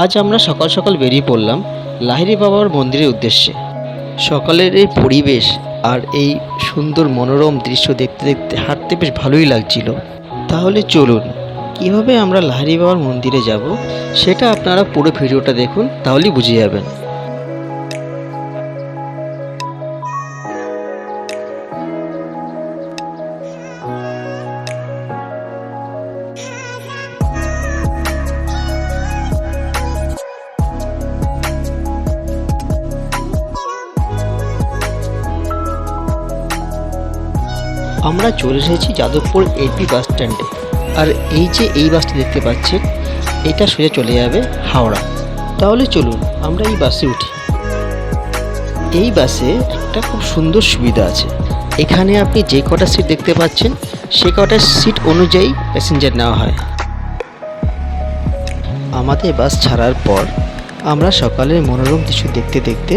আজ আমরা সকাল সকাল বেরিয়ে পড়লাম লাহিরি বাবার মন্দিরের উদ্দেশ্যে। সকালের এই পরিবেশ আর এই সুন্দর মনোরম দৃশ্য দেখতে দেখতে হাঁটতে বেশ ভালোই লাগছিল। তাহলে চলুন, কীভাবে আমরা লাহিরি বাবার মন্দিরে যাব সেটা আপনারা পুরো ভিডিওটা দেখুন, তাহলেই বুঝে যাবেন। আমরা চলে এসেছি যাদবপুর এপি বাস স্ট্যান্ডে আর এই যে এই বাসটি দেখতে পাচ্ছেন, এটা সোজা চলে যাবে হাওড়া। তাহলে চলুন, আমরা এই বাসে উঠি। এই বাসে একটা খুব সুন্দর সুবিধা আছে। এখানে আপনি যে কটা সিট দেখতে পাচ্ছেন, সে কটা সিট অনুযায়ী প্যাসেঞ্জার নেওয়া হয়। আমাদের বাস ছাড়ার পর আমরা সকালের মনোরম দৃশ্য দেখতে দেখতে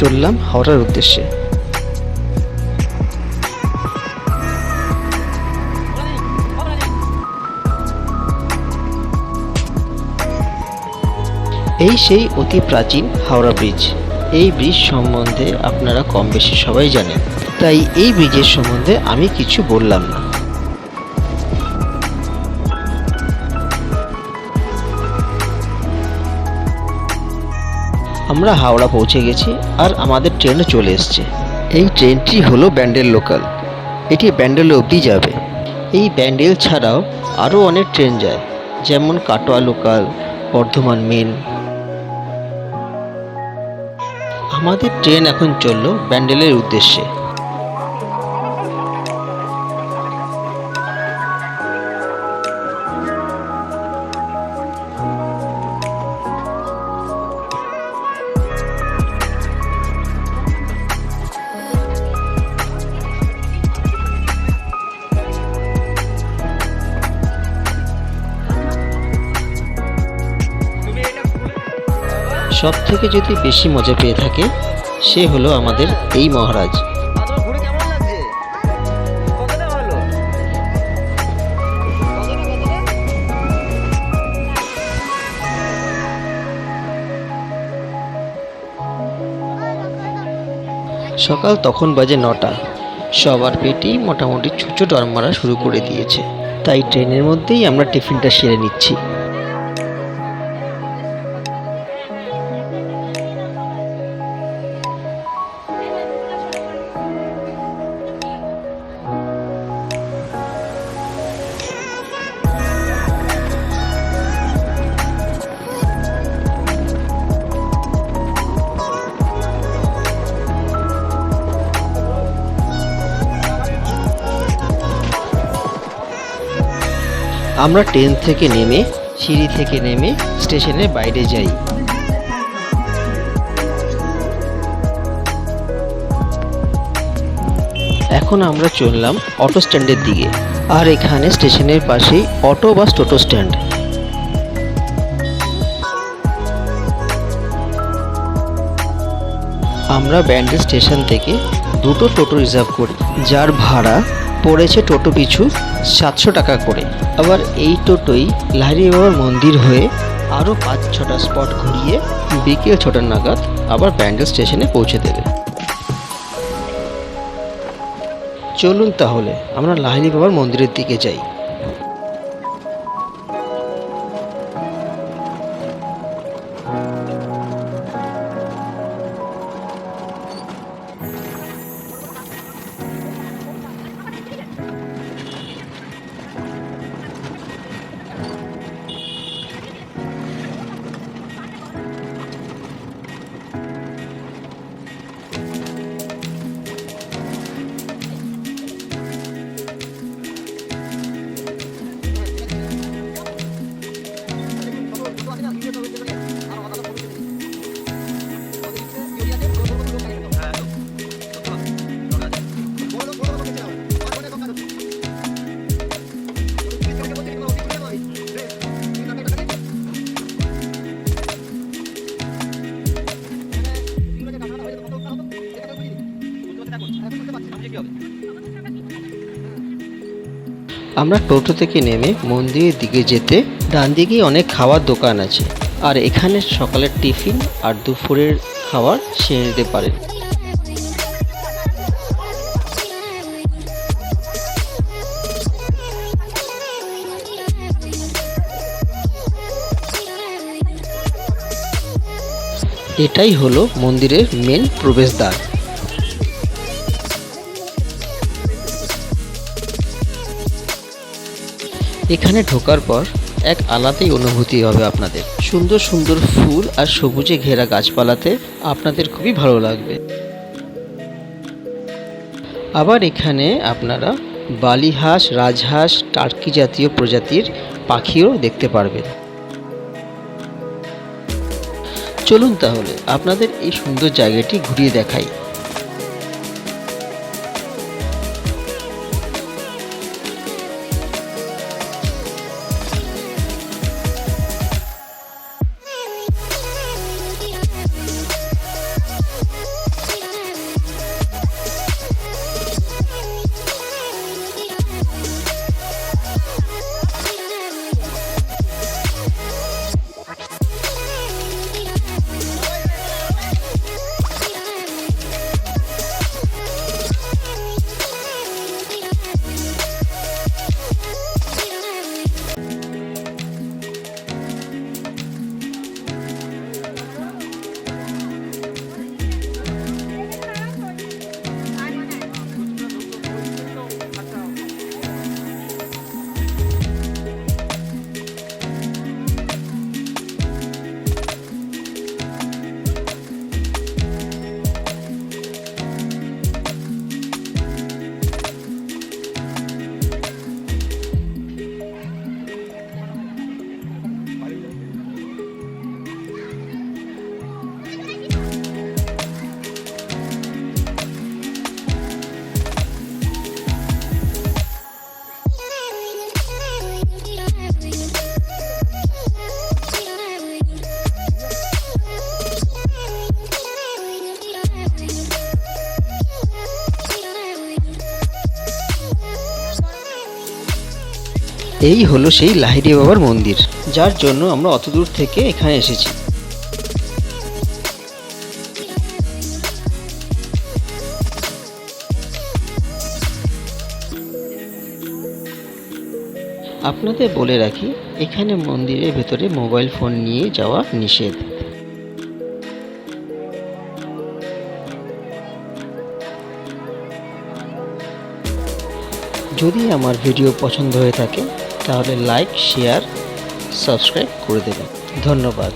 চললাম হাওড়ার উদ্দেশ্যে। এই সেই অতি প্রাচীন হাওড়া ব্রিজ। এই ব্রিজ সম্বন্ধে আপনারা কম বেশি সবাই জানেন। তাই এই ব্রিজের সম্বন্ধে আমি কিছু বললাম না। আমরা হাওড়া পৌঁছে গেছি আর আমাদের ট্রেনও চলে এসছে। এই ট্রেনটি হলো ব্যান্ডেল লোকাল। এটি ব্যান্ডেল অবধি যাবে। এই ব্যান্ডেল ছাড়াও আরও অনেক ট্রেন যায়। যেমন কাটোয়া লোকাল, বর্ধমান মেন আমাদের ট্রেন এখন চলল ব্যান্ডেলের উদ্দেশ্যে। সব থেকে যদি বেশি মজা পেয়ে থাকে, সে হলো আমাদের এই মহারাজ। সকাল তখন বাজে নটা। সবার পেটেই মোটামুটি ছুঁচো ডর মারা শুরু করে দিয়েছে। তাই ট্রেনের মধ্যেই আমরা টিফিনটা সেরে নিচ্ছি। আমরা ট্রেন থেকে নেমে, সিঁড়ি থেকে নেমে স্টেশনের বাইরে যাই। এখন আমরা চললাম অটো স্ট্যান্ডের দিকে, আর এখানে স্টেশনের পাশেই অটো বাস টোটো স্ট্যান্ড। আমরা ব্যান্ডেল স্টেশন থেকে দুটো টোটো রিজার্ভ করি, যার ভাড়া পড়েছে টোটো পিছু সাতশো টাকা করে। আবার এই টোটোই লাহারি বাবার মন্দির হয়ে আরও পাঁচ ছটা স্পট ঘুরিয়ে বিকেল ছটা নাগাদ আবার ব্যান্ডেল স্টেশনে পৌঁছে দেবে। চলুন তাহলে, আমরা লাহারি বাবার মন্দিরের দিকে যাই। আমরা টোটো থেকে নেমে মন্দিরের দিকে যেতে ডান দিকেই অনেক খাওয়ার দোকান আছে। আর এখানে সকালের টিফিন আর দুপুরের খাবার সেরে নিতে পারেন এটাই হলো মন্দিরের মেন প্রবেশদ্বার। এখানে ঢোকার পর এক আলাদাই অনুভূতি হবে আপনাদের। সুন্দর সুন্দর ফুল আর সবুজে ঘেরা গাছপালাতে আপনাদের খুবই ভালো লাগবে। আবার এখানে আপনারা বালিহাঁস, রাজহাঁস, টার্কি জাতীয় প্রজাতির পাখিও দেখতে পারবেন। চলুন তাহলে আপনাদের এই সুন্দর জায়গাটি ঘুরিয়ে দেখাই। এই হলো সেই লাহিড়ি বাবার মন্দির, যার জন্য আমরা অত দূর থেকে এখানে এসেছি। আপনাদের বলে রাখি, এখানে মন্দিরের ভেতরে মোবাইল ফোন নিয়ে যাওয়া নিষেধ। যদি আমার ভিডিও পছন্দ হয়ে থাকে তাহলে লাইক শেয়ার সাবস্ক্রাইব করে দেবেন। ধন্যবাদ।